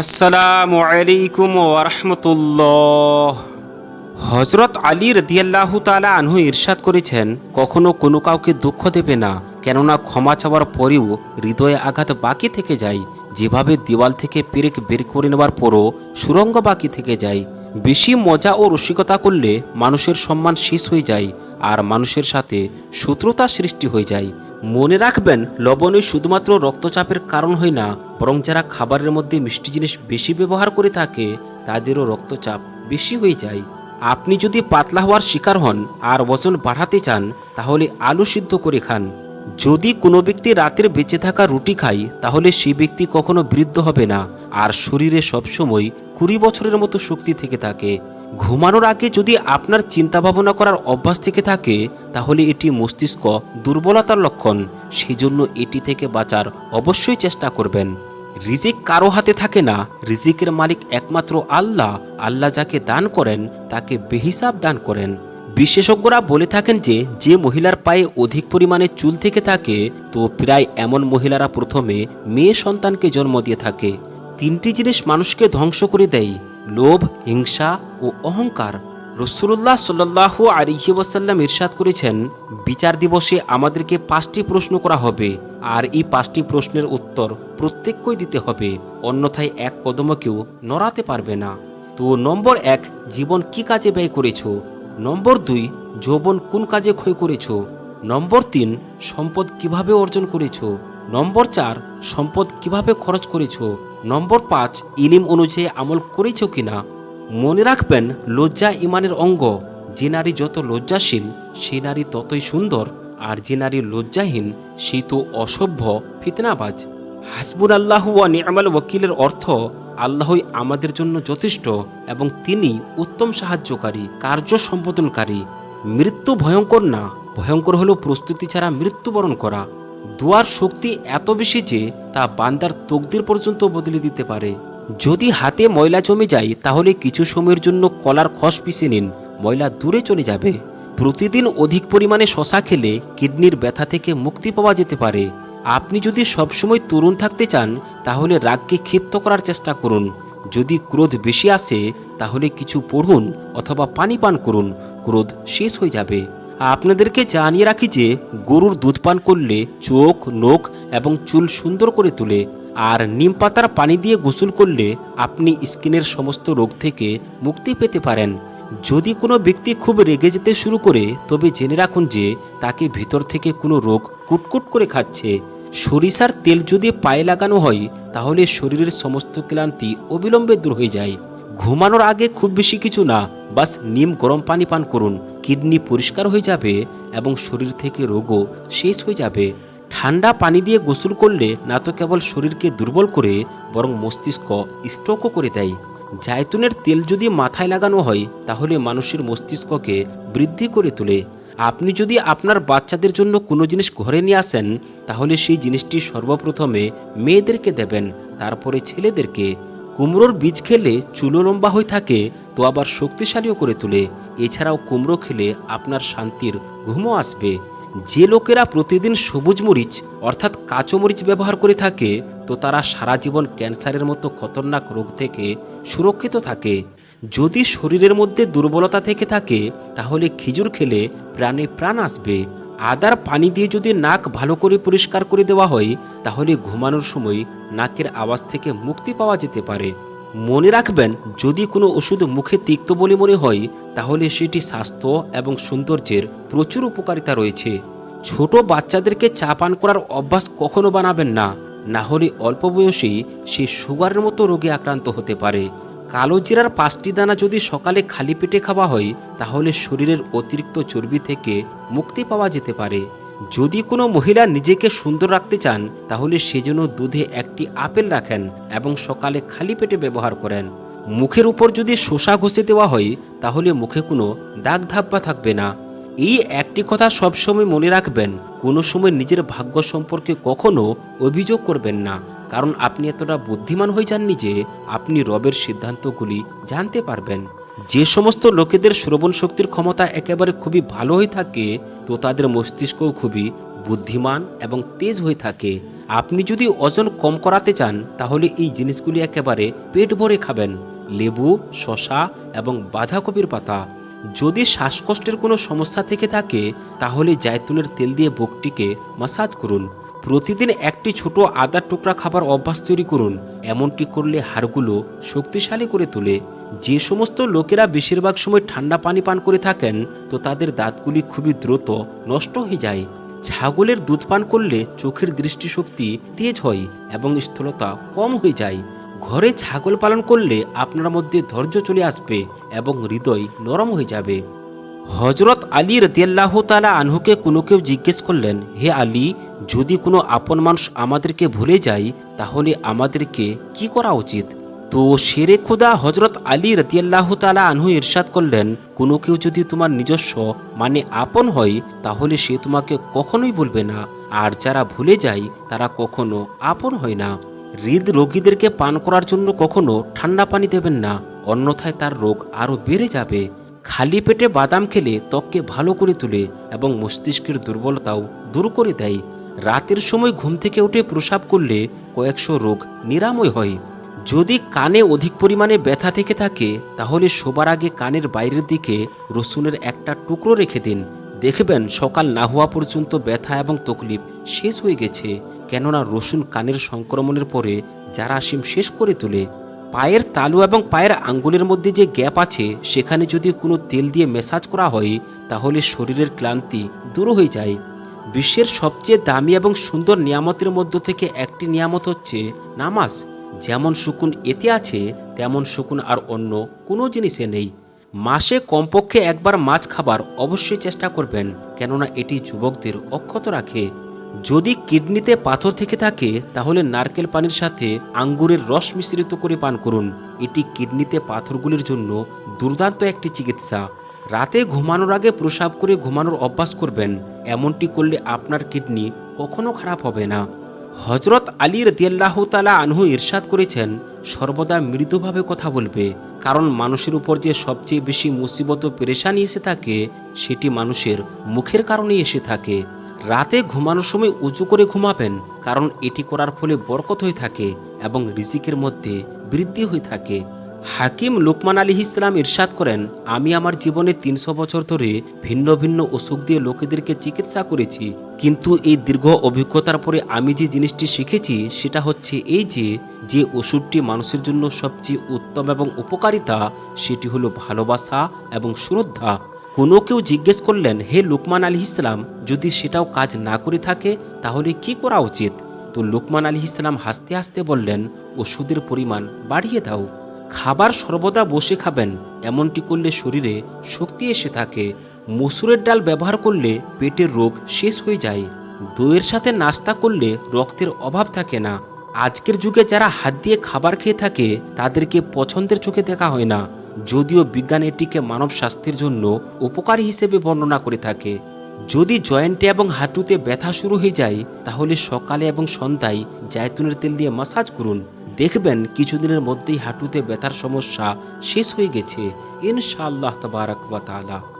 আসসালামু আলাইকুম ওরহমতুল্লাহ হজরত আলী রদিয়াল্লাহু তালা আনহু ইরশাদ করেছেন, কখনো কোনো কাউকে দুঃখ দেবে না, কেননা ক্ষমা চাওয়ার পরেও হৃদয়ে আঘাত বাকি থেকে যায়। যেভাবে দেওয়াল থেকে পেরেক বের করে নেওয়ার পরও সুরঙ্গ বাকি থেকে যায়। বেশি মজা ও রসিকতা করলে মানুষের সম্মান শেষ হয়ে যায়, আর মানুষের সাথে শত্রুতা সৃষ্টি হয়ে যায়। মনে রাখবেন লবণই শুধুমাত্র রক্তচাপের কারণ হয় না, বরং যারা খাবারের মধ্যে মিষ্টি জিনিস বেশি ব্যবহার করে থাকে, তাদেরও রক্তচাপ বেশি হয়ে যায়। আপনি যদি পাতলা হওয়ার শিকার হন আর ওজন বাড়াতে চান, তাহলে আলু সিদ্ধ করে খান। যদি কোনো ব্যক্তি রাতের বেঁচে থাকা রুটি খায়, তাহলে সেই ব্যক্তি কখনো বৃদ্ধ হবে না, আর শরীরে সবসময় কুড়ি বছরের মতো শক্তি থেকে থাকে। ঘুমানোর আগে যদি আপনার চিন্তা ভাবনা করার অভ্যাস থেকে থাকে, তাহলে এটি মস্তিষ্ক দুর্বলতার লক্ষণ। সেই জন্য এটি থেকে বাঁচার অবশ্যই চেষ্টা করবেন। রিজিক কারও হাতে থাকে না। রিজিকের মালিক একমাত্র আল্লাহ। আল্লাহ যাকে দান করেন, তাকে বেহিসাব দান করেন। বিশেষজ্ঞরা বলে থাকেন যে যে মহিলার পায়ে অধিক পরিমাণে চুল থেকে থাকে, তো প্রায় এমন মহিলারা প্রথমে মেয়ে সন্তানকে জন্ম দিয়ে থাকে। তিনটি জিনিস মানুষকে ধ্বংস করে দেয়। লোভ, হিংসা ও অহংকার রসুল্লাহ সাল্লাহু আলিহি ওয়াসাল্লাম ইরশাদ করেছেন, বিচার দিবসে আমাদেরকে পাঁচটি প্রশ্ন করা হবে, আর এই পাঁচটি প্রশ্নের উত্তর প্রত্যেককেই দিতে হবে, অন্যথায় এক কদমও কেউ নড়াতে পারবে না। তো নম্বর এক, জীবন কি কাজে ব্যয় করেছ? নম্বর দুই, যৌবন কোন কাজে ক্ষয় করেছ? নম্বর তিন, সম্পদ কীভাবে অর্জন করেছ? নম্বর চার, সম্পদ কীভাবে খরচ করেছ? নম্বর পাঁচ ইলিম অনুযায়ী আমল করেছ কিনা? মনে রাখবেন, লজ্জা ইমানের অঙ্গ। যে নারী যত লজ্জাশীল, সে নারী ততই সুন্দর, আর যে নারী লজ্জাহীন সেই তো অসভ্য, ফিতনাবাজ। হাসবুল আল্লাহ ওয়া নি'মাল ওয়াকিলের অর্থ, আল্লাহই আমাদের জন্য যথেষ্ট এবং তিনি উত্তম সাহায্যকারী, কার্য সম্পাদনকারী। মৃত্যু ভয়ঙ্কর না, ভয়ঙ্কর হলো প্রস্তুতি ছাড়া মৃত্যুবরণ করা। দোয়ার শক্তি এত বেশি যে তা বান্দার তকদির পর্যন্ত বদলে দিতে পারে। যদি হাতে ময়লা জমে যায়, তাহলে কিছু সময়ের জন্য কলার খস পিষে নিন, ময়লা দূরে চলে যাবে। প্রতিদিন অধিক পরিমাণে শশা খেলে কিডনির ব্যথা থেকে মুক্তি পাওয়া যেতে পারে। আপনি যদি সবসময় তরুণ থাকতে চান, তাহলে রাগকে ক্ষিপ্ত করার চেষ্টা করুন। যদি ক্রোধ বেশি আসে, তাহলে কিছু পড়ুন অথবা পানি পান করুন, ক্রোধ শেষ হয়ে যাবে। আপনাদেরকে জানিয়ে রাখি যে গরুর দুধ পান করলে চোখ, নখ এবং চুল সুন্দর করে তোলে আর নিম পাতার পানি দিয়ে গোসল করলে আপনি স্কিনের সমস্ত রোগ থেকে মুক্তি পেতে পারেন। যদি কোনো ব্যক্তি খুব রেগে যেতে শুরু করে, তবে জেনে রাখুন যে তাকে ভিতর থেকে কোনো রোগ কুটকুট করে খাচ্ছে। সরিষার তেল যদি পায়ে লাগানো হয়, তাহলে শরীরের সমস্ত ক্লান্তি অবিলম্বে দূর হয়ে যায়। ঘুমানোর আগে খুব বেশি কিছু না, বাস নিম গরম পানি পান করুন। কিডনি পরিষ্কার হয়ে যাবে এবং শরীর থেকে রোগও শেষ হয়ে যাবে। ঠান্ডা পানি দিয়ে গোসল করলে না তো কেবল শরীরকে দুর্বল করে, বরং মস্তিষ্ক স্ট্রোকও করে দেয়। জায়তুনের তেল যদি মাথায় লাগানো হয়, তাহলে মানুষের মস্তিষ্ককে বৃদ্ধি করে তোলে। আপনি যদি আপনার বাচ্চাদের জন্য কোনো জিনিস ঘরে নিয়ে আসেন, তাহলে সেই জিনিসটি সর্বপ্রথমে মেয়েদেরকে দেবেন, তারপরে ছেলেদেরকে। কুমড়োর বীজ খেলে চুলো লম্বা হয়ে থাকে, তো আবার শক্তিশালীও করে তোলে। এছাড়াও কুমড়ো খেলে আপনার শান্তির ঘুমও আসবে। যে লোকেরা প্রতিদিন সবুজ মরিচ, অর্থাৎ কাঁচো মরিচ ব্যবহার করে থাকে, তো তারা সারা জীবন ক্যান্সারের মতো খতরনাক রোগ থেকে সুরক্ষিত থাকে। যদি শরীরের মধ্যে দুর্বলতা থেকে থাকে, তাহলে খেজুর খেলে প্রাণে প্রাণ আসবে। আদার পানি দিয়ে যদি নাক ভালো করে পরিষ্কার করে দেওয়া হয়, তাহলে ঘুমানোর সময় নাকের আওয়াজ থেকে মুক্তি পাওয়া যেতে পারে। মনে রাখবেন, যদি কোনো ওষুধ মুখে তিক্ত বলে মনে হয়, তাহলে সেটি স্বাস্থ্য এবং সৌন্দর্যের প্রচুর উপকারিতা রয়েছে। ছোট বাচ্চাদেরকে চা পান করার অভ্যাস কখনো বানাবেন না। না হলে অল্প বয়সেই সে সুগারের মতো রোগে আক্রান্ত হতে পারে। কালো জিরার পাঁচটি দানা যদি সকালে খালি পেটে খাওয়া হয়, তাহলে শরীরের অতিরিক্ত চর্বি থেকে মুক্তি পাওয়া যেতে পারে। যদি কোনো মহিলা নিজেকে সুন্দর রাখতে চান, তাহলে সেজন্য দুধে একটি আপেল রাখেন এবং সকালে খালি পেটে ব্যবহার করেন। মুখের উপর যদি শোষা ঘষে দেওয়া হয়, তাহলে মুখে কোনো দাগ ধাব্বা থাকবে না। এই একটি কথা সবসময় মনে রাখবেন, কোনো সময় নিজের ভাগ্য সম্পর্কে কখনো অভিযোগ করবেন না। কারণ আপনি এতটা বুদ্ধিমান হয়ে যাননি যে আপনি রবের সিদ্ধান্তগুলি জানতে পারবেন। যে সমস্ত লোকেদের শ্রবণ শক্তির ক্ষমতা একেবারে খুবই ভালো হয়ে থাকে, তো তাদের মস্তিষ্কও খুবই বুদ্ধিমান এবং তেজ হয়ে থাকে। আপনি যদি ওজন কম করাতে চান, তাহলে এই জিনিসগুলি একেবারে পেট ভরে খাবেন। লেবু শশা এবং বাঁধাকপির পাতা। যদি শ্বাসকষ্টের কোনো সমস্যা থেকে থাকে, তাহলে জায়তুনের তেল দিয়ে বুকটিকে মাসাজ করুন। প্রতিদিন একটি ছোট আদার টুকরা খাবার অভ্যাস তৈরি করুন। এমনটি করলে হাড়গুলো শক্তিশালী করে তোলে। যে সমস্ত লোকেরা বেশিরভাগ সময় ঠান্ডা পানি পান করে থাকেন, তো তাদের দাঁতগুলি খুবই দ্রুত নষ্ট হয়ে যায়। ছাগলের দুধ পান করলে চোখের দৃষ্টিশক্তি তেজ হয় এবং স্থূলতা কম হয়ে যায়। ঘরে ছাগল পালন করলে আপনার মধ্যে ধৈর্য চলে আসবে এবং হৃদয় নরম হয়ে যাবে। হজরত আলী রদিয়াল্লাহ তালা আনহুকে কোনো কেউ জিজ্ঞেস করলেন, হে আলী যদি কোনো আপন মানুষ আমাদেরকে ভুলে যায়, তাহলে আমাদেরকে কি করা উচিত? তো শেরে খুদা হজরত আলী রতিয়াল্লাহ তালা আনহু ইরশাদ করলেন, কোনো কেউ যদি তোমার নিজস্ব মানে আপন হয়, তাহলে সে তোমাকে কখনোই বলবে না। আর যারা ভুলে যায়, তারা কখনো আপন হয় না। হৃদ রোগীদেরকে পান করার জন্য কখনো ঠান্ডা পানি দেবেন না, অন্যথায় তার রোগ আরও বেড়ে যাবে। খালি পেটে বাদাম খেলে ত্বককে ভালো করে তোলে এবং মস্তিষ্কের দুর্বলতাও দূর করে দেয়। রাতের সময় ঘুম থেকে উঠে প্রসাব করলে কয়েকশো রোগ নিরাময় হয়। যদি কানে অধিক পরিমাণে ব্যথা থেকে থাকে, তাহলে শোবার আগে কানের বাইরের দিকে রসুনের একটা টুকরো রেখে দিন। দেখবেন সকাল না হওয়া পর্যন্ত ব্যথা এবং তকলিফ শেষ হয়ে গেছে। কেননা রসুন কানের সংক্রমণের পরে জারাসিম শেষ করে তোলে, পায়ের তালু এবং পায়ের আঙ্গুলের মধ্যে যে গ্যাপ আছে, সেখানে যদি কোনো তেল দিয়ে মেসাজ করা হয়, তাহলে শরীরের ক্লান্তি দূর হয়ে যায়। বিশ্বের সবচেয়ে দামি এবং সুন্দর নিয়ামতের মধ্য থেকে একটি নিয়ামত হচ্ছে নামাজ। যেমন সুকুন এতে আছে, তেমন সুকুন আর অন্য কোনো জিনিসে নেই। মাসে কমপক্ষে একবার মাছ খাবার অবশ্যই চেষ্টা করবেন, কেননা এটি যুবকদের অক্ষত রাখে। যদি কিডনিতে পাথর থেকে থাকে, তাহলে নারকেল পানির সাথে আঙ্গুরের রস মিশ্রিত করে পান করুন। এটি কিডনিতে পাথরগুলির জন্য দুর্দান্ত একটি চিকিৎসা। রাতে ঘুমানোর আগে প্রসাব করে ঘুমানোর অভ্যাস করবেন। এমনটি করলে আপনার কিডনি কখনো খারাপ হবে না। হজরত আলী রদিয়াল্লাহ তালা আনহু ইরশাদ করেছেন, সর্বদা মৃদুভাবে কথা বলবে, কারণ মানুষের উপর যে সবচেয়ে বেশি মুসিবত পেরেশানি এসে থাকে, সেটি মানুষের মুখের কারণেই এসে থাকে। রাতে ঘুমানোর সময় উঁচু করে ঘুমাবেন, কারণ এটি করার ফলে বরকত হয়ে থাকে এবং রিজিকের মধ্যে বৃদ্ধি হয়ে থাকে। হাকিম লুকমান আলী ইসলাম ইরশাদ করেন, আমি আমার জীবনে তিনশো বছর ধরে ভিন্ন ভিন্ন অসুখ দিয়ে লোকেদেরকে চিকিৎসা করেছি। কিন্তু এই দীর্ঘ অভিজ্ঞতার পরে আমি যে জিনিসটি শিখেছি, সেটা হচ্ছে এই যে যে ওষুধটি মানুষের জন্য সবচেয়ে উত্তম এবং উপকারিতা, সেটি হলো ভালোবাসা এবং শ্রদ্ধা। কোনো কেউ জিজ্ঞেস করলেন, হে লুকমান আলী ইসলাম, যদি সেটাও কাজ না করে থাকে, তাহলে কি করা উচিত? তো লুকমান আলী ইসলাম হাসতে হাসতে বললেন, ওষুধের পরিমাণ বাড়িয়ে দাও। খাবার সর্বদা বসে খাবেন, এমনটি করলে শরীরে শক্তি এসে থাকে। মসুরের ডাল ব্যবহার করলে পেটের রোগ শেষ হয়ে যায়। দইয়ের সাথে নাস্তা করলে রক্তের অভাব থাকে না। আজকের যুগে যারা হাত দিয়ে খাবার খেয়ে থাকে, তাদেরকে পছন্দের চোখে দেখা হয় না। যদিও বিজ্ঞান এটিকে মানব স্বাস্থ্যের জন্য উপকারী হিসেবে বর্ণনা করে থাকে। যদি জয়েন্টে এবং হাঁটুতে ব্যথা শুরু হয়ে যায়, তাহলে সকালে এবং সন্ধ্যায় জায়তুনের তেল দিয়ে মাসাজ করুন। দেখবেন কিছুদিনের মধ্যেই হাঁটুতে ব্যথার সমস্যা শেষ হয়ে গেছে। ইনশাআল্লাহ তবারক বা তাআলা।